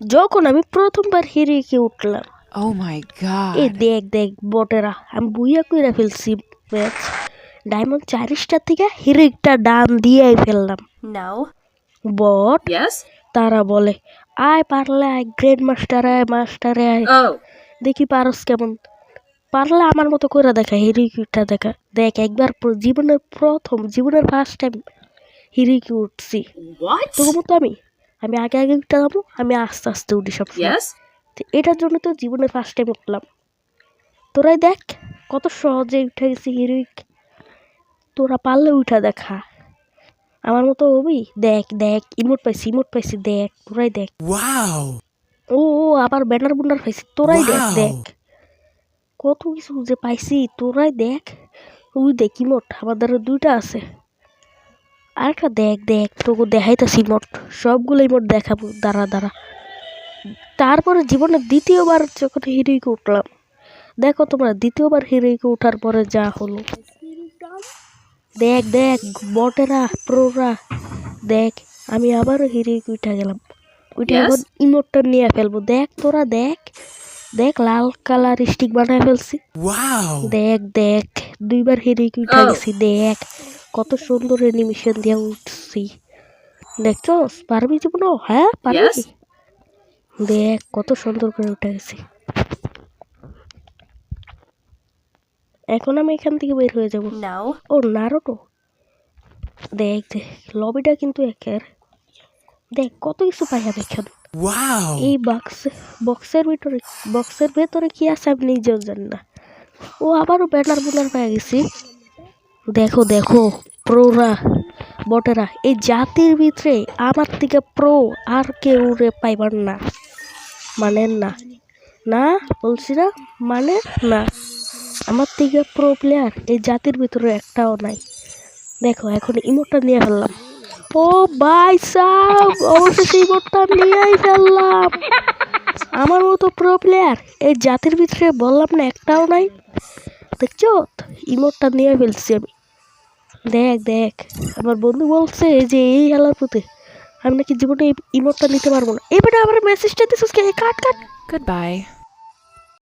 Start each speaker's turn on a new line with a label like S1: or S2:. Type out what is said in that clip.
S1: যখন আমি প্রথমবার হিরিকে উঠলাম
S2: ও my god.
S1: এই দেখ দেখ বটেরা আমি বুইয়া কইরা ফেলছি ম্যাচ ডায়মন্ড চারিশটা থেকে হিরিকটা ডান দিয়েই ফেললাম
S2: No.
S1: বট? তারা বলে আয় পারলে আয় গ্রেড মাস্টার আয় মাস্টারে আয়
S2: Oh.
S1: দেখি পারস কেমন পারলে আমার মতো করে দেখা হিরিকিটা দেখা দেখ একবার জীবনের প্রথম জীবনের ফার্স্ট টাইম হিরিকি উঠছি? তোর মতো আমি আমি আগে আগে উঠতে যাব আমি আস্তে আস্তে উঠি সব
S2: Yes?
S1: এটার জন্য তো জীবনে ফার্স্ট টাইম উঠলাম। তোরাই দেখ কত সহজে উঠে গেছি হিরোইক। তোরা পারলে উঠা দেখা। আমার মতো হবি? দেখ দেখ ইমোট পাইছি ইমোট পাইছি দেখ তোরাই দেখ। ও আবার ব্যানার বুনার পাইছি তোরাই দেখ দেখ। কত কিছু যে পাইছি তোরাই দেখ। ওই দেখ ইমোট আমাদের দুইটা আছে। আরেকটা দেখ দেখ তোকে দেখাইতাছি ইমোট সবগুলো মোট দেখাবো দাঁড়া দাঁড়া। তারপরে জীবনের দ্বিতীয়বার যখন হিরোইকে উঠলাম দেখো তোমরা দ্বিতীয়বার হিরোইকে ওঠার পরে যা হলো। দেখ দেখ বটেরা প্রোরা দেখ আমি আবারও হিরোইকে উঠে গেলাম। উঠে? এখন ইমোটটা নিয়ে ফেলব। দেখ তোরা দেখ দেখ লাল কালার স্টিক বানায় ফেলছি। দেখ দেখ দুইবার হিরোইকে উঠে
S2: Oh.
S1: গেছি দেখ। কত সুন্দর অ্যানিমেশন দিয়ে উঠছি। দেখছস পারবি জীবন হ্যাঁ পারবি। দেখ কত সুন্দর করে উঠে গেছি এখন আমি এখান থেকে বের হয়ে যাব. ও নারোটো দেখ দেখ লবিটা কিন্তু একের। দেখ কত কিছু পাই আমি এখানে. এই বক্স বক্সের ভিতরে বক্সের ভেতরে কি আছে আমি নিজেও জানি না। ও আবারও ব্যানার বুনার পেয়ে গেছি। দেখো দেখো প্রোরা বটেরা, এই জাতির ভিতরে আমার থেকে প্রো আর কেউ রে পাইবার না। মানে না। না বলছি না মানে না। আমার থেকে প্রো প্লেয়ার এই জাতির ভিতরে একটাও নাই। দেখো, এখন ইমোটটা নিয়ে ফেললাম। ও ভাই সাহ অবশেষে ইমোটটা নিয়েই ফেললাম। আমার মতো প্রো প্লেয়ার এই জাতির ভিতরে বললাম না, একটাও নাই। দেখছ? ইমোটটা নিয়ে ফেলছি আমি। দেখ দেখ। আমার বন্ধু বলছে যে, এই হেলার পুতে আমি নাকি জীবনে এই ইমোটটা নিতে পারব না। এবারে আমার মেসেজটা this cut cut cut.
S2: Goodbye.